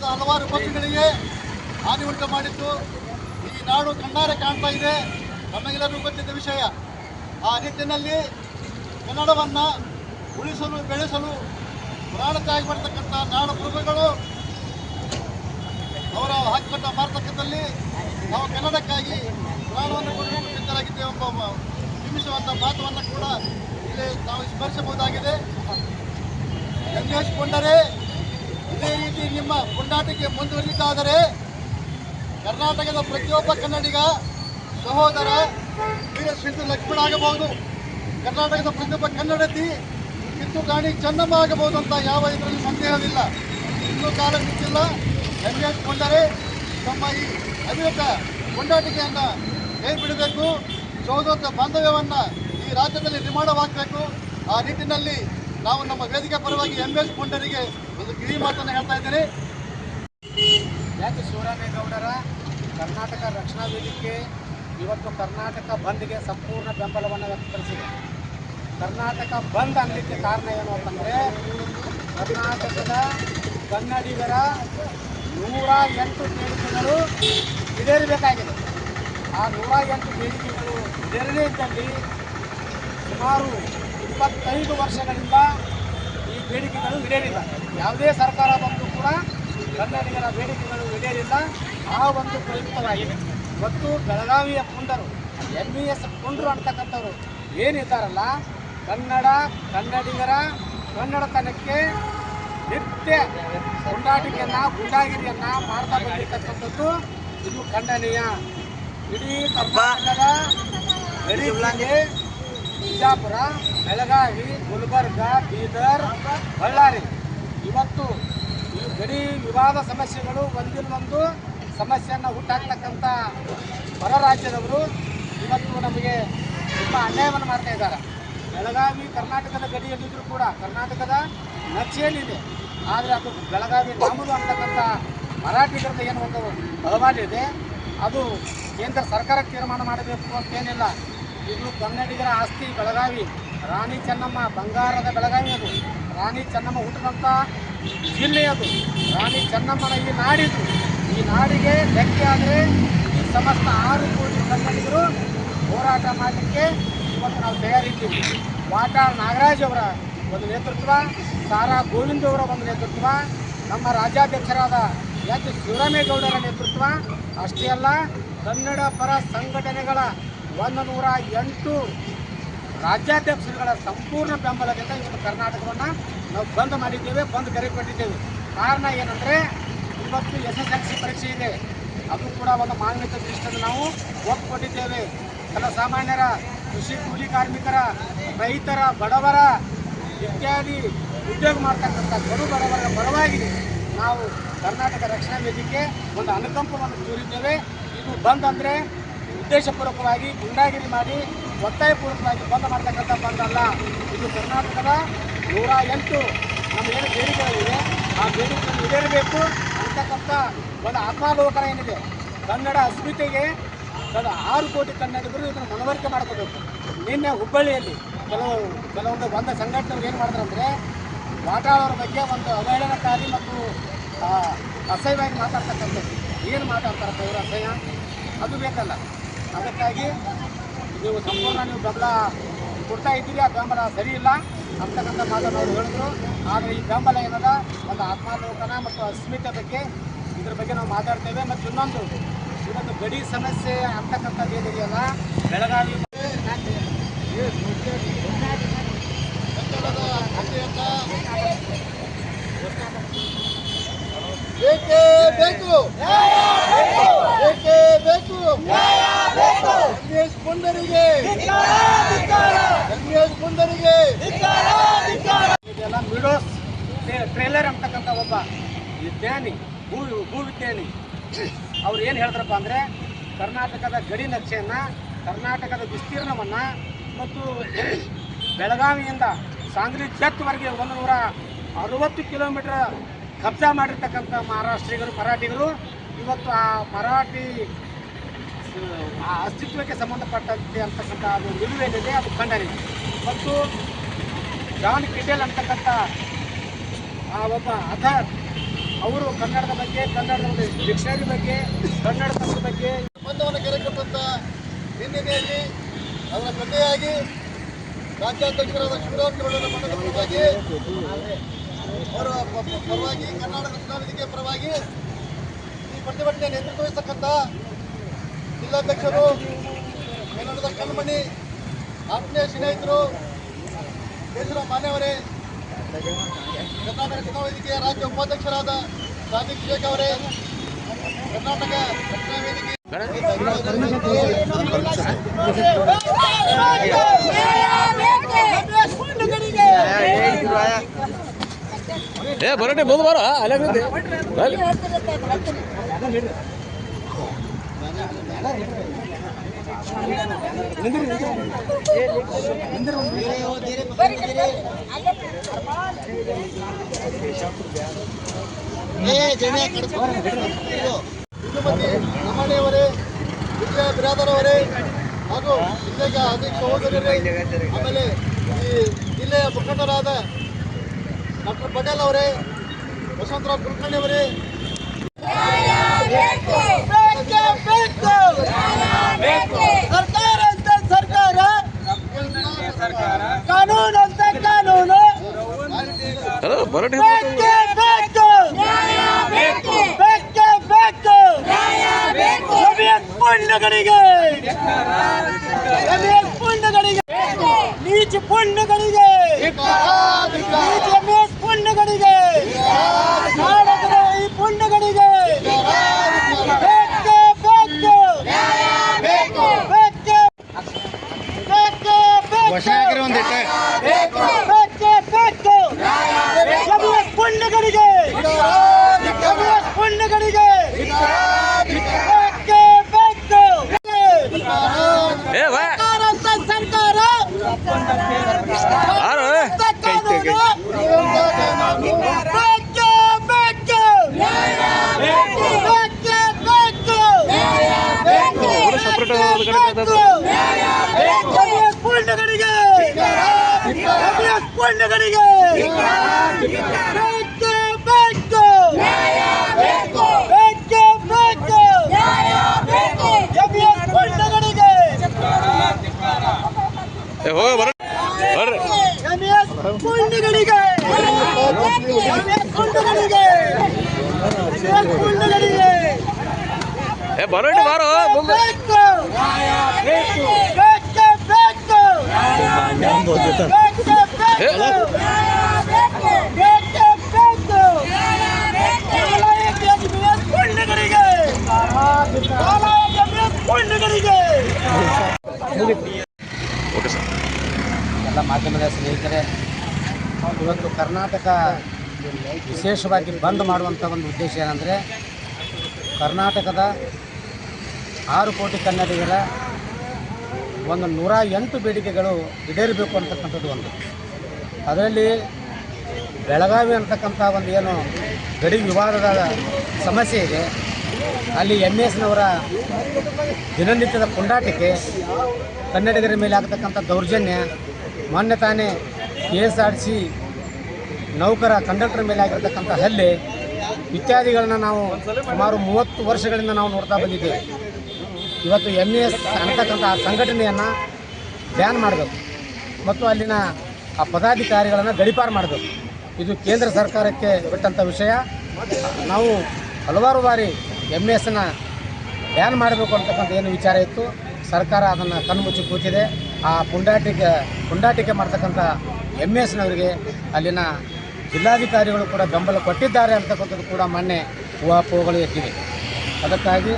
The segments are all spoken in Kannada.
ಕಳೆದ ಹಲವಾರು ವರ್ಷಗಳಿಗೆ ಹಾನಿ ಉಂಟು ಮಾಡಿತ್ತು. ಈ ನಾಡು ಕಣ್ಣಾರೆ ಕಾಣ್ತಾ ಇದೆ. ನಮಗೆಲ್ಲರಿಗೂ ಗೊತ್ತಿದ್ದ ವಿಷಯ, ಆ ನಿಟ್ಟಿನಲ್ಲಿ ಕನ್ನಡವನ್ನು ಉಳಿಸಲು, ಬೆಳೆಸಲು ಪ್ರಾಣತೆಯಾಗಿ ಬರ್ತಕ್ಕಂಥ ನಾಡು ಪ್ರಭುಗಳು ಅವರ ಹಾಕಿಕೊಂಡ ಮಾರ್ತಕ್ಕದಲ್ಲಿ ನಾವು ಕನ್ನಡಕ್ಕಾಗಿ ಪ್ರಾಣವನ್ನು ಕೊಡಲು ಸಿದ್ಧರಾಗಿದ್ದೇವೆ ಎಂಬ ಬಿಂಬಿಸುವಂಥ ಮಾತುವನ್ನು ಕೂಡ ಇಲ್ಲಿ ನಾವು ಸ್ಮರಿಸಬಹುದಾಗಿದೆ. ಕೊಂಡರೆ ಇದೇ ರೀತಿ ನಿಮ್ಮ ಕೊಂಡಾಟಕ್ಕೆ ಮುಂದುವರಿದಾದರೆ ಕರ್ನಾಟಕದ ಪ್ರತಿಯೊಬ್ಬ ಕನ್ನಡಿಗ ಸಹೋದರ ವೀರ ಸಿಂಧು ಲಕ್ಷ್ಮಣ ಆಗಬಹುದು. ಕರ್ನಾಟಕದ ಪ್ರತಿಯೊಬ್ಬ ಕನ್ನಡತಿ ಕಿತ್ತು ಕಾಣಿ ಚೆನ್ನಮ್ಮ ಆಗಬಹುದು ಅಂತ ಯಾವ ಇದರಲ್ಲಿ ಸಂದೇಹವಿಲ್ಲ. ಇನ್ನೂ ಕಾಲ ನಿಂತಿಲ್ಲ. ಕೊಂಡರೆ ತಮ್ಮ ಈ ಅವಿರತ ಕೊಂಡಾಟಿಕೆಯನ್ನು ಕೈ ಬಿಡಬೇಕು ಸಹೋದರ ಬಾಂಧವ್ಯವನ್ನು ಈ ರಾಜ್ಯದಲ್ಲಿ ನಿರ್ಮಾಣವಾಗಬೇಕು. ಆ ನಿಟ್ಟಿನಲ್ಲಿ ನಾವು ನಮ್ಮ ವೇದಿಕೆ ಪರವಾಗಿ ಎಂ ಎಸ್ ಪುಂಡರಿಗೆ ಒಂದು ಕಿವಿ ಮಾತನ್ನು ಹೇಳ್ತಾ ಇದ್ದೇನೆ. ಯಾಕೆ ಶಿವರಾಮೇಗೌಡರ ಕರ್ನಾಟಕ ರಕ್ಷಣಾ ವೇದಿಕೆ ಇವತ್ತು ಕರ್ನಾಟಕ ಬಂದ್ಗೆ ಸಂಪೂರ್ಣ ಬೆಂಬಲವನ್ನು ವ್ಯಕ್ತಪಡಿಸಿದೆ. ಕರ್ನಾಟಕ ಬಂದ್ ಅನ್ನಲಿಕ್ಕೆ ಕಾರಣ ಏನು ಅಂತಂದರೆ, ಕರ್ನಾಟಕದ ಕನ್ನಡಿಗರ ನೂರ ಎಂಟು ಬೇಡಿಕೆಗಳು ಈಡೇರಬೇಕಾಗಿದೆ. ಆ ನೂರ ಎಂಟು ಬೇಡಿಕೆಗಳು ಈಡೇರದೇ ಇದ್ದಲ್ಲಿ ಸುಮಾರು ಇಪ್ಪತ್ತೈದು ವರ್ಷಗಳಿಂದ ಈ ಬೇಡಿಕೆಗಳು ಈಡೇರಿಲ್ಲ. ಯಾವುದೇ ಸರ್ಕಾರ ಬಂದರೂ ಕೂಡ ಕನ್ನಡಿಗರ ಬೇಡಿಕೆಗಳು ಈಡೇರಿಲ್ಲ. ಆ ಒಂದು ಪ್ರಯುಕ್ತವಾಗಿದೆ. ಮತ್ತು ಬೆಳಗಾವಿಯ ಪುಂಡರು ಎಂ ಬಿ ಎಸ್ ಪುಂಡರು ಅಂತಕ್ಕಂಥವ್ರು ಏನಿದ್ದಾರಲ್ಲ ಕನ್ನಡ, ಕನ್ನಡಿಗರ ಕನ್ನಡತನಕ್ಕೆ ನಿತ್ಯ ಕೊಂಡಾಟಿಕೆಯನ್ನು ಗುಂಡಾಗಿರಿಯನ್ನು ಮಾಡ್ತಾ ಬಂದಿರತಕ್ಕಂಥದ್ದು ಇದು ಖಂಡನೀಯ. ಇಡೀ ಕರ್ನಾಟಕದ ಗಡಿಗಳಿಗೆ ಬಿಜಾಪುರ, ಬೆಳಗಾವಿ, ಗುಲ್ಬರ್ಗ, ಬೀದರ್, ಬಳ್ಳಾರಿ. ಇವತ್ತು ಈ ಗಡಿ ವಿವಾದ ಸಮಸ್ಯೆಗಳು ಒಂದಿಲ್ಲೊಂದು ಸಮಸ್ಯೆಯನ್ನು ಹುಟ್ಟಾಕ್ತಕ್ಕಂಥ ಹೊರ ರಾಜ್ಯದವರು ಇವತ್ತು ನಮಗೆ ತುಂಬ ಅನ್ಯಾಯವನ್ನು ಮಾಡ್ತಾ ಇದ್ದಾರೆ. ಬೆಳಗಾವಿ, ಕರ್ನಾಟಕದ ಗಡಿಯಲ್ಲಿದ್ದರೂ ಕೂಡ ಕರ್ನಾಟಕದ ನಕ್ಷೆಯಲ್ಲಿದೆ ಆದರೆ ಅದು ಬೆಳಗಾವಿ ನಮ್ಮದು ಅಂತಕ್ಕಂಥ ಮರಾಠಿಗರದ ಏನು ಒಂದು ಅಹವಾಲಿದೆ ಅದು ಕೇಂದ್ರ ಸರ್ಕಾರಕ್ಕೆ ತೀರ್ಮಾನ ಮಾಡಬೇಕು ಅಂತೇನಿಲ್ಲ ಇದು ಕನ್ನಡಿಗರ ಆಸ್ತಿ ಬೆಳಗಾವಿ. ರಾಣಿ ಚೆನ್ನಮ್ಮ, ಬಂಗಾರದ ಬೆಳಗಾವಿ ಅದು. ರಾಣಿ ಚೆನ್ನಮ್ಮ ಹುಟ್ಟಿದಂಥ ಜಿಲ್ಲೆ ಅದು. ರಾಣಿ ಚೆನ್ನಮ್ಮನ ಈ ನಾಡಿದು. ಈ ನಾಡಿಗೆ ಧಕ್ಕೆ ಆದರೆ ಈ ಸಮಸ್ತ ಆರು ಕೋಟಿ ಕನ್ನಡಿಗರು ಹೋರಾಟ ಮಾಡಲಿಕ್ಕೆ ಇವತ್ತು ನಾವು ತಯಾರಿದ್ದೀವಿ. ವಾಟಾಳ್ ನಾಗರಾಜ್ ಅವರ ಒಂದು ನೇತೃತ್ವ, ಸಾರಾ ಗೋವಿಂದ ಅವರ ಒಂದು ನೇತೃತ್ವ, ನಮ್ಮ ರಾಜ್ಯಾಧ್ಯಕ್ಷರಾದ ಎಚ್. ಶಿವರಾಮೇಗೌಡರ ನೇತೃತ್ವ. ಅಷ್ಟೇ ಅಲ್ಲ, ಕನ್ನಡ ಪರ ಸಂಘಟನೆಗಳ ಒಂದು ನೂರ ಎಂಟು ರಾಜ್ಯಾಧ್ಯಕ್ಷರುಗಳ ಸಂಪೂರ್ಣ ಬೆಂಬಲದಿಂದ ಇವತ್ತು ಕರ್ನಾಟಕವನ್ನು ನಾವು ಬಂದ್ ಮಾಡಿದ್ದೇವೆ, ಬಂದ್ ಕರೆ ಕೊಟ್ಟಿದ್ದೇವೆ. ಕಾರಣ ಏನಂದರೆ, ಇವತ್ತು ಎಸ್ ಎಸ್ ಎಲ್ ಸಿ ಪರೀಕ್ಷೆ ಇದೆ. ಅದು ಕೂಡ ಒಂದು ಮಾನವೀಯತೆ ದೃಷ್ಟಿಯಿಂದ ನಾವು ಒತ್ತು ಕೊಟ್ಟಿದ್ದೇವೆ ಜನ ಸಾಮಾನ್ಯರ, ಕೃಷಿ ಕೂಲಿ ಕಾರ್ಮಿಕರ, ರೈತರ, ಬಡವರ ಇತ್ಯಾದಿ ಉದ್ಯೋಗ ಮಾಡ್ತಕ್ಕಂಥ ಕಡು ಬಡವರ ಪರವಾಗಿ ನಾವು ಕರ್ನಾಟಕ ರಕ್ಷಣಾ ವೇದಿಕೆ ಒಂದು ಅನುಕಂಪವನ್ನು ತೋರಿದ್ದೇವೆ. ಇದು ಬಂದ್ ಉದ್ದೇಶಪೂರ್ವಕವಾಗಿ ಗುಂಡಾಗಿರಿ ಮಾಡಿ, ಒತ್ತಾಯಪೂರ್ವಕವಾಗಿ ಬಂದ್ ಮಾಡ್ತಕ್ಕಂಥ ಬಂದ್ ಅಲ್ಲ. ಇದು ಕರ್ನಾಟಕದ ನೂರ ಎಂಟು ನಮ್ಮ ಏನು ಬೇಡಿಕೆಗಳಿವೆ, ಆ ಬೇಡಿಕೆಯನ್ನು ಈಡೇರಬೇಕು ಅಂತಕ್ಕಂಥ ಒಂದು ಆತ್ಮಾವಲೋಕನ ಏನಿದೆ ಕನ್ನಡ ಅಸ್ಮಿತೆಗೆ ಕಳೆದ ಆರು ಕೋಟಿ ಕನ್ನಡಿಗರು ಇದನ್ನು ಮನವರಿಕೆ ಮಾಡ್ಕೋಬೇಕು. ನಿನ್ನೆ ಹುಬ್ಬಳ್ಳಿಯಲ್ಲಿ ಕೆಲವು, ಕೆಲವೊಂದು ಒಂದು ಸಂಘಟನೆಗಳು ಏನು ಮಾಡ್ತಾರೆ ಅಂದರೆ ವಾಟಾಳವರ ಬಗ್ಗೆ ಒಂದು ಅವಹೇಳನಕಾರಿ ಮತ್ತು ಅಸಹ್ಯವಾಗಿ ಮಾತಾಡ್ತಕ್ಕಂಥದ್ದು. ಏನು ಮಾತಾಡ್ತಾರಪ್ಪ ಇವರು ಅಸಹ್ಯ? ಅದು ಬೇಕಲ್ಲ. ಅದಕ್ಕಾಗಿ ನೀವು ಸಂಪೂರ್ಣ ನೀವು ಬೆಂಬಲ ಕೊಡ್ತಾ ಇದ್ದೀರಿ, ಆ ಬೆಂಬಲ ಸರಿ ಇಲ್ಲ ಅಂತಕ್ಕಂಥ ಮಾತನ್ನು ಅವರು ಹೇಳಿದ್ರು. ಆದರೆ ಈ ಬೆಂಬಲ ಏನದ ಒಂದು ಆತ್ಮಾವಲೋಕನ ಮತ್ತು ಅಸ್ಮಿತೆ ಬಗ್ಗೆ ಇದ್ರ ಬಗ್ಗೆ ನಾವು ಮಾತಾಡ್ತೇವೆ. ಮತ್ತು ಇನ್ನೊಂದು, ಇದೊಂದು ಗಡಿ ಸಮಸ್ಯೆ ಅಂತಕ್ಕಂಥದ್ದು ಏನಿದೆಯಲ್ಲ ಬೆಳಗಾವಿ ಬೇಕೇ ಬೇಕು? ಬೇಕೇ ಬೇಕು? ಎಂಎಸ್ ಪುಂಡರಿಗೆ ಇದೆಲ್ಲ ಮಿಡೋಸ್ ಟ್ರೇಲರ್ ಅಂತಕ್ಕಂಥ ಒಬ್ಬ ವಿಜ್ಞಾನಿ, ಭೂ ಭೂ ವಿಜ್ಞಾನಿ. ಅವ್ರು ಏನು ಹೇಳಿದ್ರಪ್ಪ ಅಂದರೆ ಕರ್ನಾಟಕದ ಗಡಿ ನಕ್ಷೆಯನ್ನು, ಕರ್ನಾಟಕದ ವಿಸ್ತೀರ್ಣವನ್ನು ಮತ್ತು ಬೆಳಗಾವಿಯಿಂದ ಸಾಂಗ್ಲಿ ಜತ್ವರೆಗೆ ಒಂದು ನೂರ ಅರವತ್ತು ಕಿಲೋಮೀಟರ್ ಕಬ್ಜಾ ಮಾಡಿರ್ತಕ್ಕಂಥ ಮಹಾರಾಷ್ಟ್ರಿಗರು, ಮರಾಠಿಗರು. ಇವತ್ತು ಆ ಮರಾಠಿ ಆ ಅಸ್ತಿತ್ವಕ್ಕೆ ಸಂಬಂಧಪಟ್ಟಂತೆ ಅಂತಕ್ಕಂಥ ಅದು ನಿಲುವೇನಿದೆ ಅದು ಖಂಡನೆ. ಮತ್ತು ಜಾನ್ ಕಿಟೆಲ್ ಅಂತಕ್ಕಂಥ ಆ ಒಬ್ಬ ಅಥರ್, ಅವರು ಕನ್ನಡದ ಬಗ್ಗೆ, ಕನ್ನಡದ ಒಂದು ಡಿಕ್ಷನರಿ ಬಗ್ಗೆ, ಕನ್ನಡ ಸಂಘದ ಬಗ್ಗೆ ಬಂಧವನ್ನು ಕೆರೆ ಕೊಟ್ಟಂತ ಹಿನ್ನೆಲೆಯಲ್ಲಿ ಅದರ ಜೊತೆಯಾಗಿ ರಾಜ್ಯಾಧ್ಯಕ್ಷರಾದ ಶಿವರಾಮ್ ಗೌಡರ ಮಠದ ಪರವಾಗಿ ಅವರ ಪರವಾಗಿ ಕರ್ನಾಟಕ ರಕ್ಷಣಾ ಪರವಾಗಿ ಈ ಪ್ರತಿಭಟನೆ ನೇತೃತ್ವ ಜಿಲ್ಲಾಧ್ಯಕ್ಷರು ಕನ್ನಡದ ಕಣ್ಮಣಿ, ಆತ್ಮೀಯ ಸ್ನೇಹಿತರು, ದೇಶದ ಮಾನ್ಯವರೇ, ಕರ್ನಾಟಕ ವೇದಿಕೆಯ ರಾಜ್ಯ ಉಪಾಧ್ಯಕ್ಷರಾದ ಸಾದಿಕ್ ಶೇಖ್ ಅವರೇ, ಕರ್ನಾಟಕ ರಕ್ಷಣಾ ವೇದಿಕೆ ಏ ಬರೋಟೆ ಮುಂದೆ ಬರೋ ಅಲ್ಲೇ ನಮ್ಮನೆಯವರೇ ವಿಜಯ ಬಿರಾದರ್ ಅವರೇ ಹಾಗೂ ಅನೇಕ ಸಹೋದರರೇ ಆಮೇಲೆ ಈ ಜಿಲ್ಲೆಯ ಮುಖಂಡರಾದ ಡಾಕ್ಟರ್ ಪಟೇಲ್ ಅವರೇ ವಸಂತರಾವ್ ಕುಲಕರ್ಣಿ ಅವರೇ ಬರೋಟೆ ಪುಣ್ಯಗಳಿಗೆ ಪುಣ್ಯಗಳಿಗೆ ನೀಚ ಪುಣ್ಯಗಳಿಗೆ ನೀಚ ಜಮೀನ್ ಪುಣ್ಯಗಳಿಗೆ ನಾಡಕದ ಈ ಪುಣ್ಯಗಳಿಗೆ ಬೇಕೇ ಬೇಕು ಬೇಕೇ ಬೇಕೇ ಬೇಕು ಬೇಕೇ ಬೇಕು ಜಮೀನ್ ಪುಣ್ಯಗಳಿಗೆ ಜಮೀನ್ ಪುಣ್ಯಗಳಿಗೆ ಬೇಕೇ ಬೇಕು ಏ ಬಾ ಸರ್ಕಾರ ಅಂತ ಸರ್ಕಾರ ಯಾರು ಅಂತ ಕಾನೂನು ಬೇಕೇ ಬೇಕು ಬೇಕೇ ಬೇಕು separate ಆಗಿ ಒಂದು ಕಡೆ ಬೇಕು. ಜಮೀನ್ ಪುಣ್ಯಗಳಿಗೆ ಜಮೀನ್ ಪುಣ್ಯಗಳಿಗೆ ಬೇಕೇ ಬೇಕು ಬೇಕೇ ಬೇಕು ಜಮೀನ್ ಪುಣ್ಯಗಳಿಗೆ ಏ ಹೋಗ ಬರೋ ಬರ್ರಿ ಜಮೀನ್ ಪುಣ್ಯಗಳಿಗೆ ಜಮೀನ್ ಪುಣ್ಯಗಳಿಗೆ ಜಮೀನ್ ಪುಣ್ಯಗಳಿಗೆ ಏ ಬರೋಟೆ ಬಾರೋ ಮುಂದೆ ಬೇಕು ಬೇಕೇ ಬೇಕು ಬೇಕೇ ಬೇಕು ಬೇಕೇ ಬೇಕು ಕಾಲಾಯ ಜಮೀನ್ ಪುಣ್ಯಗಳಿಗೆ ಕಾಲಾಯ ಜಮೀನ್ ಪುಣ್ಯಗಳಿಗೆ ಓಕೆ ಸರ್ ಎಲ್ಲ ಮಾಧ್ಯಮದ ಸ್ನೇಹಿತರೆ ಇವತ್ತು ಕರ್ನಾಟಕ ವಿಶೇಷವಾಗಿ ಬಂದ್ ಮಾಡುವಂಥ ಒಂದು ಉದ್ದೇಶ ಏನಂದರೆ, ಕರ್ನಾಟಕದ ಆರು ಕೋಟಿ ಕನ್ನಡಿಗರ ಒಂದು ನೂರ ಎಂಟು ಬೇಡಿಕೆಗಳು ಈಡೇರಬೇಕು ಅಂತಕ್ಕಂಥದ್ದು ಒಂದು. ಅದರಲ್ಲಿ ಬೆಳಗಾವಿ ಅಂತಕ್ಕಂಥ ಒಂದು ಏನು ಗಡಿ ವಿವಾದದ ಸಮಸ್ಯೆ ಇದೆ. ಅಲ್ಲಿ ಎಂ ಎಸ್ನವರ ದಿನನಿತ್ಯದ ಪುಂಡಾಟಿಕೆ ಕನ್ನಡಿಗರ ಮೇಲೆ ಆಗತಕ್ಕಂಥ ದೌರ್ಜನ್ಯ, ಮೊನ್ನೆ ತಾನೇ ಕೆ ಎಸ್ ಆರ್ ಸಿ ನೌಕರ ಕಂಡಕ್ಟರ್ ಮೇಲೆ ಆಗಿರ್ತಕ್ಕಂಥ ಹಲ್ಲೆ ಇತ್ಯಾದಿಗಳನ್ನ ನಾವು ಸುಮಾರು ಮೂವತ್ತು ವರ್ಷಗಳಿಂದ ನಾವು ನೋಡ್ತಾ ಬಂದಿದ್ದೇವೆ. ಇವತ್ತು ಎಂ ಎಸ್ ಅನ್ನತಕ್ಕಂಥ ಆ ಸಂಘಟನೆಯನ್ನು ಬ್ಯಾನ್ ಮಾಡಬೇಕು. ಮತ್ತು ಅಲ್ಲಿನ ಆ ಪದಾಧಿಕಾರಿಗಳನ್ನು ಗಡಿಪಾರು ಮಾಡಬೇಕು. ಇದು ಕೇಂದ್ರ ಸರ್ಕಾರಕ್ಕೆ ಬಿಟ್ಟಂಥ ವಿಷಯ. ನಾವು ಹಲವಾರು ಬಾರಿ ಎಂ ಎಸ್ನ ಬ್ಯಾನ್ ಮಾಡಬೇಕು ಅಂತಕ್ಕಂಥ ಏನು ವಿಚಾರ ಇತ್ತು. ಸರ್ಕಾರ ಅದನ್ನು ಕಣ್ಮುಚ್ಚಿ ಕೂತಿದೆ. ಆ ಪುಂಡಾಟಿಕೆ ಪುಂಡಾಟಿಕೆ ಮಾಡ್ತಕ್ಕಂಥ ಎಂ ಎಸ್ನವರಿಗೆ ಅಲ್ಲಿನ ಜಿಲ್ಲಾಧಿಕಾರಿಗಳು ಕೂಡ ಬೆಂಬಲ ಕೊಟ್ಟಿದ್ದಾರೆ ಅಂತಕ್ಕಂಥದ್ದು ಕೂಡ ಮೊನ್ನೆ ಊಹಾಪೋಹಗಳು ಎತ್ತಿವೆ ಅದಕ್ಕಾಗಿ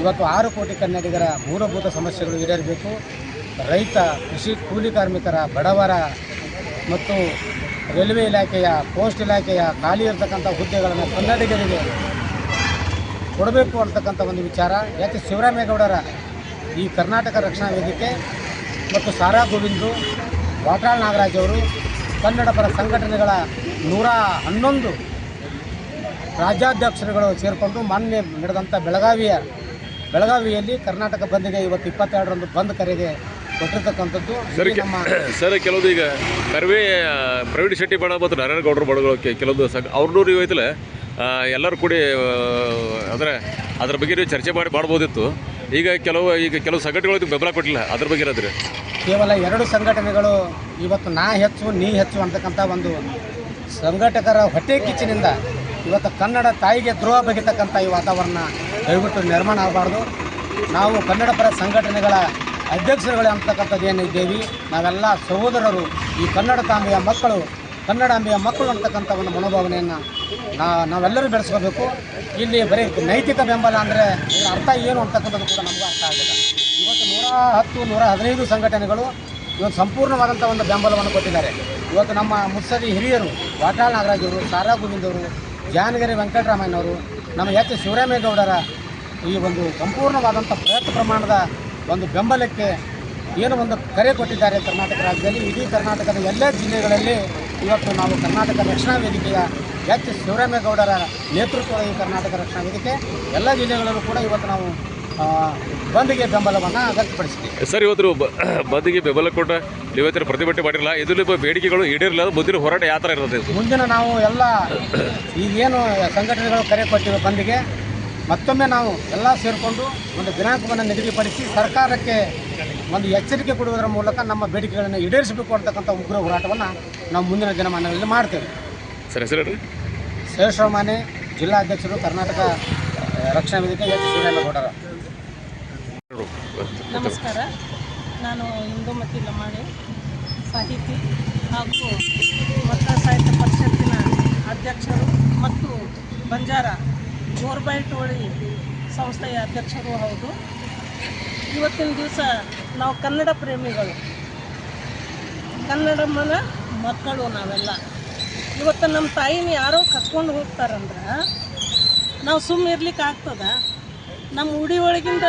ಇವತ್ತು ಆರು ಕೋಟಿ ಕನ್ನಡಿಗರ ಮೂಲಭೂತ ಸಮಸ್ಯೆಗಳು ಈಡೇರಬೇಕು. ರೈತ, ಕೃಷಿ ಕೂಲಿ ಕಾರ್ಮಿಕರ ಬಡವರ ಮತ್ತು ರೈಲ್ವೆ ಇಲಾಖೆಯ, ಪೋಸ್ಟ್ ಇಲಾಖೆಯ ಖಾಲಿ ಇರತಕ್ಕಂಥ ಹುದ್ದೆಗಳನ್ನು ಕನ್ನಡಿಗರಿಗೆ ಕೊಡಬೇಕು ಅಂತಕ್ಕಂಥ ಒಂದು ವಿಚಾರ. ಯಾಕೆ ಶಿವರಾಮೇಗೌಡರ ಈ ಕರ್ನಾಟಕ ರಕ್ಷಣಾ ವೇದಿಕೆ ಮತ್ತು ಸಾರಾ ಗೋವಿಂದು ವಾಟಾಳ್ ನಾಗರಾಜ್ ಅವರು ಕನ್ನಡ ಪರ ಸಂಘಟನೆಗಳ ನೂರ ಹನ್ನೊಂದು ರಾಜ್ಯಾಧ್ಯಕ್ಷರುಗಳು ಸೇರಿಕೊಂಡು ಮಾನ್ಯ ನಡೆದಂಥ ಬೆಳಗಾವಿಯ ಬೆಳಗಾವಿಯಲ್ಲಿ ಕರ್ನಾಟಕ ಬಂದ್ಗೆ ಇವತ್ತು ಇಪ್ಪತ್ತೆರಡರಂದು ಬಂದ್ ಕರೆಗೆ ಕೊಟ್ಟಿರ್ತಕ್ಕಂಥದ್ದು. ಸರ್ ಕೆಲವೊಂದು ಈಗ ಕರ್ವೆ ಪ್ರವೀಣ್ ಶೆಟ್ಟಿ ಬಡ ಮತ್ತು ನಾರಾಯಣ ಗೌಡರು ಬಡಗಳು ಕೆಲವೊಂದು ಸಂಘ ನೂರು ಇವತ್ತಲ್ಲ ಎಲ್ಲರೂ ಕೂಡಿ ಅಂದರೆ ಅದ್ರ ಬಗ್ಗೆ ನೀವು ಚರ್ಚೆ ಮಾಡಿ ಮಾಡ್ಬೋದಿತ್ತು. ಈಗ ಕೆಲವು ಈಗ ಕೆಲವು ಸಂಘಟನೆಗಳು ಬೆಂಬಲ ಕೊಟ್ಟಿಲ್ಲ ಅದ್ರ ಬಗ್ಗೆ ಏನಾದ್ರೆ? ಕೇವಲ ಎರಡು ಸಂಘಟನೆಗಳು ಇವತ್ತು ನಾ ಹೆಚ್ಚು ನೀ ಹೆಚ್ಚು ಅಂತಕ್ಕಂಥ ಒಂದು ಸಂಘಟಕರ ಹೊಟ್ಟೆ ಕಿಚ್ಚಿನಿಂದ ಇವತ್ತು ಕನ್ನಡ ತಾಯಿಗೆ ದ್ರೋಹ ಬಗೆತಕ್ಕಂಥ ಈ ವಾತಾವರಣ ದಯವಿಟ್ಟು ನಿರ್ಮಾಣ ಆಗಬಾರ್ದು. ನಾವು ಕನ್ನಡ ಪರ ಸಂಘಟನೆಗಳ ಅಧ್ಯಕ್ಷರುಗಳು ಅಂತಕ್ಕಂಥದ್ದು ಏನಿದ್ದೇವೆ ನಾವೆಲ್ಲ ಸಹೋದರರು, ಈ ಕನ್ನಡ ತಾಂಬೆಯ ಮಕ್ಕಳು ಕನ್ನಡಾಂಬೆಯ ಮಕ್ಕಳು ಅಂತಕ್ಕಂಥ ಒಂದು ಮನೋಭಾವನೆಯನ್ನು ನಾವೆಲ್ಲರೂ ಬೆಳೆಸ್ಕೋಬೇಕು. ಇಲ್ಲಿ ಬರೀ ನೈತಿಕ ಬೆಂಬಲ ಅಂದರೆ ಅರ್ಥ ಏನು ಅಂತಕ್ಕಂಥದ್ದು ಕೂಡ ನಮಗೂ ಅರ್ಥ ಆಗಿಲ್ಲ ಇವತ್ತು ನೂರ ಹತ್ತು, ನೂರ ಹದಿನೈದು ಸಂಘಟನೆಗಳು ಇವತ್ತು ಸಂಪೂರ್ಣವಾದಂಥ ಒಂದು ಬೆಂಬಲವನ್ನು ಕೊಟ್ಟಿದ್ದಾರೆ. ಇವತ್ತು ನಮ್ಮ ಮುತ್ಸದಿ ಹಿರಿಯರು, ವಾಟಾಳ್ ನಾಗರಾಜ್ ಅವರು, ಸಾರಾ ಗೋವಿಂದ್ ಅವರು, ಜಾನಗಿರಿ ವೆಂಕಟರಾಮಯ್ಯನವರು, ನಮ್ಮ ಎಚ್ ಶಿವರಾಮೇಗೌಡರ ಈ ಒಂದು ಸಂಪೂರ್ಣವಾದಂಥ ಪ್ರಯತ್ನ ಪ್ರಮಾಣದ ಒಂದು ಬೆಂಬಲಕ್ಕೆ ಏನು ಒಂದು ಕರೆ ಕೊಟ್ಟಿದ್ದಾರೆ ಕರ್ನಾಟಕ ರಾಜ್ಯದಲ್ಲಿ. ಇಡೀ ಕರ್ನಾಟಕದ ಎಲ್ಲ ಜಿಲ್ಲೆಗಳಲ್ಲಿ ಇವತ್ತು ನಾವು ಕರ್ನಾಟಕ ರಕ್ಷಣಾ ವೇದಿಕೆಯ ಎಚ್ ಶಿವರಾಮೇಗೌಡರ ನೇತೃತ್ವದ ಈ ಕರ್ನಾಟಕ ರಕ್ಷಣಾ ವೇದಿಕೆ, ಎಲ್ಲ ಜಿಲ್ಲೆಗಳಲ್ಲೂ ಕೂಡ ಇವತ್ತು ನಾವು ಬಂದ್ಗೆ ಬೆಂಬಲವನ್ನು ವ್ಯಕ್ತಪಡಿಸಿದೆ. ಸರ್ ಇವತ್ತು ಬಂದ್ಗೆ ಬೆಂಬಲ ಕೊಟ್ಟ ಇವತ್ತಿನ ಪ್ರತಿಭಟನೆ ಮಾಡಿರಲ್ಲ ಇದರಲ್ಲಿ ಬೇಡಿಕೆಗಳು ಈಡೇರಿಲ್ಲ ಮುಂದಿನ ಹೋರಾಟ ಯಾವ ಥರ ಇರ್ತದೆ ಇದು? ಮುಂದಿನ ನಾವು ಎಲ್ಲ ಈಗೇನು ಸಂಘಟನೆಗಳು ಕರೆ ಕೊಟ್ಟಿವೆ ಬಂದಿಗೆ ಮತ್ತೊಮ್ಮೆ ನಾವು ಎಲ್ಲ ಸೇರಿಕೊಂಡು ಒಂದು ದಿನಾಂಕವನ್ನು ನಿಗದಿಪಡಿಸಿ ಸರ್ಕಾರಕ್ಕೆ ಒಂದು ಎಚ್ಚರಿಕೆ ಕೊಡುವುದರ ಮೂಲಕ ನಮ್ಮ ಬೇಡಿಕೆಗಳನ್ನು ಈಡೇರಿಸಬೇಕು ಅಂತಕ್ಕಂಥ ಉಗ್ರ ಹೋರಾಟವನ್ನು ನಾವು ಮುಂದಿನ ದಿನಮಾನಗಳಲ್ಲಿ ಮಾಡ್ತೇವೆ. ಸರ್ ಹೆಸರು ಹೇಳ್ರಿ. ಜಿಲ್ಲಾ ಜಿಲ್ಲಾಧ್ಯಕ್ಷರು ಕರ್ನಾಟಕ ರಕ್ಷಣಾ ವೇದಿಕೆ ಎಚ್. ನಮಸ್ಕಾರ. ನಾನು ಇಂದುಮತಿ ಲಮಾಣಿ ಸಾಹಿತಿ ಹಾಗೂ ಮಕ್ಕಳ ಸಾಹಿತ್ಯ ಪರಿಷತ್ತಿನ ಅಧ್ಯಕ್ಷರು ಮತ್ತು ಬಂಜಾರ ಜೋರ್ಬಾಯಿ ಟೋಳಿ ಸಂಸ್ಥೆಯ ಅಧ್ಯಕ್ಷರು ಹೌದು. ಇವತ್ತಿನ ದಿವಸ ನಾವು ಕನ್ನಡ ಪ್ರೇಮಿಗಳು. ಕನ್ನಡಮ್ಮನ ಮಕ್ಕಳು ನಾವೆಲ್ಲ. ಇವತ್ತು ನಮ್ಮ ತಾಯಿನ ಯಾರೋ ಕಸ್ಕೊಂಡು ಹೋಗ್ತಾರಂದ್ರೆ ನಾವು ಸುಮ್ಮ ಇರ್ಲಿಕ್ಕೆ ಆಗ್ತದ ನಮ್ಮ ಉಡಿ ಒಳಗಿಂದ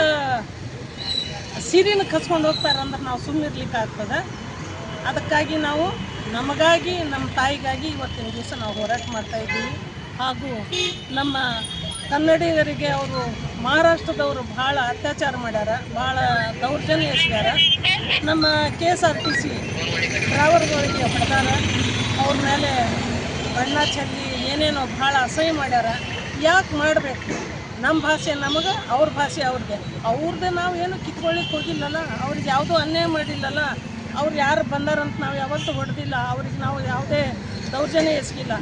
ಸೀರೆನ ಕಸ್ಕೊಂಡು ಹೋಗ್ತಾರೆ ಅಂದ್ರೆ ನಾವು ಸುಮ್ಮನೆ ಇರ್ಲಿಕ್ಕೆ ಆಗ್ತದ? ಅದಕ್ಕಾಗಿ ನಾವು ನಮಗಾಗಿ ನಮ್ಮ ತಾಯಿಗಾಗಿ ಇವತ್ತಿನ ದಿವಸ ನಾವು ಹೋರಾಟ ಮಾಡ್ತಾ ಇದ್ದೀವಿ. ಹಾಗೂ ನಮ್ಮ ಕನ್ನಡಿಗರಿಗೆ ಅವರು ಮಹಾರಾಷ್ಟ್ರದವರು ಭಾಳ ಅತ್ಯಾಚಾರ ಮಾಡ್ಯಾರ ಭಾಳ ದೌರ್ಜನ್ಯ ಎಸಗ್ಯಾರ. ನಮ್ಮ K S R T C ಡ್ರೈವರ್ಗಳಿಗೆ ಹೊಡೆದಾರ. ಅವ್ರ ಮೇಲೆ ಬಣ್ಣ ಚೆಲ್ಲಿ ಏನೇನೋ ಭಾಳ ಅಸಹ್ಯ ಮಾಡ್ಯಾರ. ಯಾಕೆ ಮಾಡಬೇಕು? ನಮ್ಮ ಭಾಷೆ ನಮಗೆ, ಅವ್ರ ಭಾಷೆ ಅವ್ರಿಗೆ. ಅವ್ರದ್ದೇ ನಾವು ಏನು ಕಿತ್ಕೊಳ್ಳಿಕ್ಕೆ ಹೋಗಿಲ್ಲಲ್ಲ, ಅವ್ರಿಗೆ ಯಾವುದೂ ಅನ್ಯಾಯ ಮಾಡಿಲ್ಲಲ್ಲ, ಅವ್ರು ಯಾರು ಬಂದಾರಂತ ನಾವು ಯಾವತ್ತೂ ಹೊಡೆದಿಲ್ಲ, ಅವ್ರಿಗೆ ನಾವು ಯಾವುದೇ ದೌರ್ಜನ್ಯ ಎಸಗಿಲ್ಲ.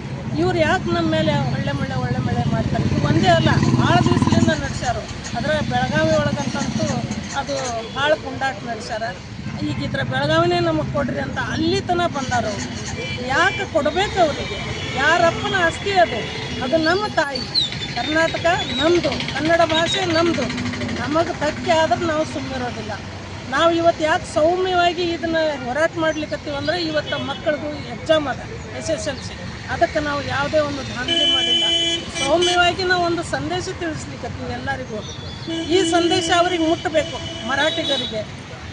ಇವ್ರು ಯಾಕೆ ನಮ್ಮ ಮೇಲೆ ಒಳ್ಳೆ ಮಳೆ ಒಳ್ಳೆ ಮಳೆ ಮಾಡ್ತಾರೆ? ಇದು ಒಂದೇ ಅಲ್ಲ, ಭಾಳ ದಿವಸದಿಂದ ನಡೆಸ್ಯಾರು. ಅದರ ಬೆಳಗಾವಿ ಒಳಗಂತಂತೂ ಅದು ಭಾಳ ಪುಂಡಾಟ ನಡೆಸ್ಯಾರ. ಈಗ ಬೆಳಗಾವಿನೇ ನಮಗೆ ಕೊಡ್ರಿ ಅಂತ ಅಲ್ಲಿ ತನಕ ಬಂದಾರ ಯಾಕೆ ಕೊಡಬೇಕು ಅವರಿಗೆ? ಯಾರಪ್ಪನ ಆಸ್ತಿ ಅದು? ಅದು ನಮ್ಮ ತಾಯಿ. ಕರ್ನಾಟಕ ನಮ್ಮದು ಕನ್ನಡ ಭಾಷೆ ನಮ್ಮದು ನಮಗೆ ಧಕ್ಕೆ ಆದ್ರೆ ನಾವು ಸುಮ್ಮನಿರೋದಿಲ್ಲ ನಾವು ಇವತ್ತು ಯಾಕೆ ಸೌಮ್ಯವಾಗಿ ಇದನ್ನು ಹೋರಾಟ ಮಾಡ್ಲಿಕ್ಕತ್ತೀವಿ ಅಂದರೆ ಇವತ್ತು ಮಕ್ಕಳಿಗೂ ಎಕ್ಸಾಮ್ ಅದ ಎಸ್ ಎಸ್ ಎಲ್ ಸಿ ಅದಕ್ಕೆ ನಾವು ಯಾವುದೇ ಒಂದು ದಾಂಧಲೆ ಮಾಡಿಲ್ಲ. ಸೌಮ್ಯವಾಗಿ ನಾವು ಒಂದು ಸಂದೇಶ ತಿಳಿಸ್ಲಿಕ್ಕತ್ತೀವಿ ಎಲ್ಲರಿಗೂ. ಈ ಸಂದೇಶ ಅವ್ರಿಗೆ ಮುಟ್ಟಬೇಕು ಮರಾಠಿಗರಿಗೆ.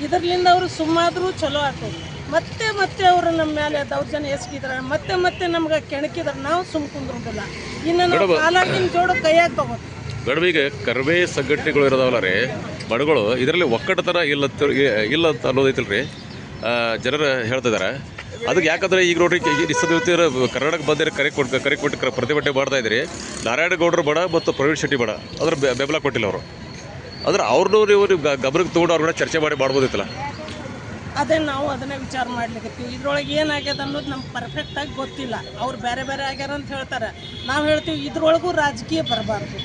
ಇದರ್ಲಿಂದ ಅವರು ಸುಮ್ಮಾದರೂ ಚಲೋ ಆಯ್ತು ಮತ್ತೆ ಮತ್ತೆ ಅವರು ನಮ್ಮ ಮೇಲೆ ದೌರ್ಜನ್ಯ ಎಸಗಿದ್ರೆ ಮತ್ತೆ ಮತ್ತೆ ನಮ್ಗೆ ಕೆಣಕಿದ್ರೆ ನಾವು ಸುಮ್ ಕುಂದ್ರುದಿಲ್ಲ. ಇನ್ನು ನಾವು ಕಾಲಾಗಿನ ಜೋಡು ಕೈಯಾಗಿ ತಗೋದು. ಗಡುವಿಗೆ ಕರ್ವೆ ಸಂಘಟನೆಗಳು ಇರೋದವಲ್ಲ ರೀ? ಬಡಗಳು ಇದರಲ್ಲಿ ಒಕ್ಕಟ್ಟತನ ಇಲ್ಲ ಇಲ್ಲ ಅಂತ ಅನ್ನೋದೈತಿಲ್ಲ ರೀ ಜನರು ಹೇಳ್ತಿದ್ದಾರೆ ಅದಕ್ಕೆ ಯಾಕಂದ್ರೆ ಈಗ ನೋಡ್ರಿ ಇಷ್ಟದ ಕರ್ನಾಟಕ ಬಂದರೆ ಕರೆ ಕೊಟ್ಟು ಕರೆ ಕೊಟ್ಟು ಕರೆ ಪ್ರತಿಭಟನೆ ಮಾಡ್ತಾ ಇದ್ರಿ ನಾರಾಯಣ ಗೌಡರು ಬಡ ಮತ್ತು ಪ್ರವೀಣ್ ಶೆಟ್ಟಿ ಬಡ. ಅದ್ರ ಬೆಂಬಲ ಕೊಟ್ಟಿಲ್ಲ ಅವರು. ಅಂದ್ರೆ ಅವ್ರನ್ನೂ ನೀವು ಗಮನಕ್ಕೆ ತೊಗೊಂಡು ಅವ್ರನ್ನ ಚರ್ಚೆ ಮಾಡಿ ಮಾಡ್ಬೋದಿತ್ತಲ್ಲ. ಅದೇ ನಾವು ಅದನ್ನೇ ವಿಚಾರ ಮಾಡ್ಲಿಕ್ಕೆ ಇದ್ರೊಳಗೆ ಏನಾಗ್ಯದ ಅನ್ನೋದು ನಮ್ಗೆ ಪರ್ಫೆಕ್ಟಾಗಿ ಗೊತ್ತಿಲ್ಲ. ಅವ್ರು ಬೇರೆ ಬೇರೆ ಆಗ್ಯಾರ ಅಂತ ಹೇಳ್ತಾರೆ. ನಾವು ಹೇಳ್ತೀವಿ ಇದ್ರೊಳಗೂ ರಾಜಕೀಯ ಬರಬಾರ್ದು.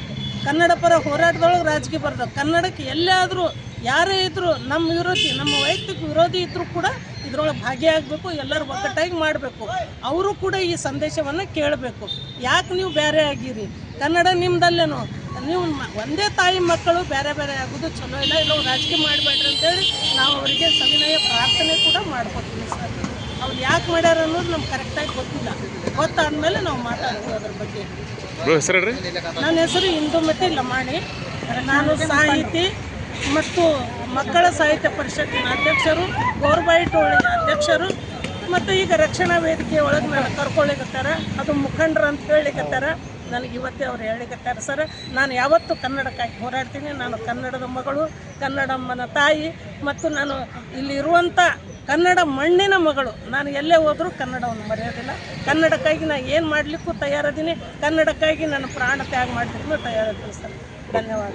ಕನ್ನಡ ಪರ ಹೋರಾಟದೊಳಗೆ ರಾಜಕೀಯ ಬರ್ತದೆ ಕನ್ನಡಕ್ಕೆ ಎಲ್ಲಾದರೂ ಯಾರೇ ಇದ್ದರೂ ನಮ್ಮ ವಿರೋಧಿ, ನಮ್ಮ ವೈಯಕ್ತಿಕ ವಿರೋಧಿ ಇದ್ದರೂ ಕೂಡ ಇದ್ರೊಳಗೆ ಭಾಗಿಯಾಗಬೇಕು, ಎಲ್ಲರೂ ಒಗ್ಗಟ್ಟಾಗಿ ಮಾಡಬೇಕು. ಅವರು ಕೂಡ ಈ ಸಂದೇಶವನ್ನು ಕೇಳಬೇಕು. ಯಾಕೆ ನೀವು ಬೇರೆ ಆಗಿರಿ? ಕನ್ನಡ ನಿಮ್ದಲ್ಲೇನೋ? ನೀವು ಒಂದೇ ತಾಯಿ ಮಕ್ಕಳು ಬೇರೆ ಬೇರೆ ಆಗೋದು ಚಲೋ ಇಲ್ಲ ಇಲ್ಲ ರಾಜಕೀಯ ಮಾಡಬೇಡ್ರಿ ಅಂತೇಳಿ ನಾವು ಅವರಿಗೆ ಸವಿನಯ ಪ್ರಾರ್ಥನೆ ಕೂಡ ಮಾಡ್ಕೊತೀವಿ ಸರ್. ಅವ್ರು ಯಾಕೆ ಮಾಡ್ಯಾರ ಅನ್ನೋದು ನಮ್ಗೆ ಕರೆಕ್ಟಾಗಿ ಗೊತ್ತಿಲ್ಲ. ಗೊತ್ತಾದ್ಮೇಲೆ ನಾವು ಮಾತಾಡ್ತೀವಿ ಅದ್ರ ಬಗ್ಗೆ. ನನ್ನ ಹೆಸರು ಇಂದುಮತಿ ಲಮಾಣಿ. ನಾನು ಸಾಹಿತಿ ಮತ್ತು ಮಕ್ಕಳ ಸಾಹಿತ್ಯ ಪರಿಷತ್ತಿನ ಅಧ್ಯಕ್ಷರು ಗೋರ್ಬಾಯಿ ಟೋಳಿ ಅಧ್ಯಕ್ಷರು ಮತ್ತು ಈಗ ರಕ್ಷಣಾ ವೇದಿಕೆ ಒಳಗೆ ಕರ್ಕೊಳ್ಳಿಕತ್ತಾರ ಅದು ಮುಖಂಡರು ಅಂತ ಹೇಳಿಕತ್ತಾರ. ನನಗೆ ಇವತ್ತೇ ಅವ್ರು ಹೇಳಿಕತ್ತಾರೆ ಸರ್, ನಾನು ಯಾವತ್ತೂ ಕನ್ನಡಕ್ಕಾಗಿ ಹೋರಾಡ್ತೀನಿ. ನಾನು ಕನ್ನಡದ ಮಗಳು, ಕನ್ನಡಮ್ಮನ ತಾಯಿ ಮತ್ತು ನಾನು ಇಲ್ಲಿರುವಂಥ ಕನ್ನಡ ಮಣ್ಣಿನ ಮಗಳು. ನಾನು ಎಲ್ಲೇ ಹೋದರೂ ಕನ್ನಡವನ್ನು ಮರೆಯೋದಿಲ್ಲ. ಕನ್ನಡಕ್ಕಾಗಿ ನಾನು ಏನು ಮಾಡಲಿಕ್ಕೂ ತಯಾರಿದ್ದೀನಿ. ಕನ್ನಡಕ್ಕಾಗಿ ನನ್ನ ಪ್ರಾಣ ತ್ಯಾಗ ಮಾಡಲಿಕ್ಕೂ ತಯಾರಿದ್ದೀನಿ, ಸರ್. ಧನ್ಯವಾದ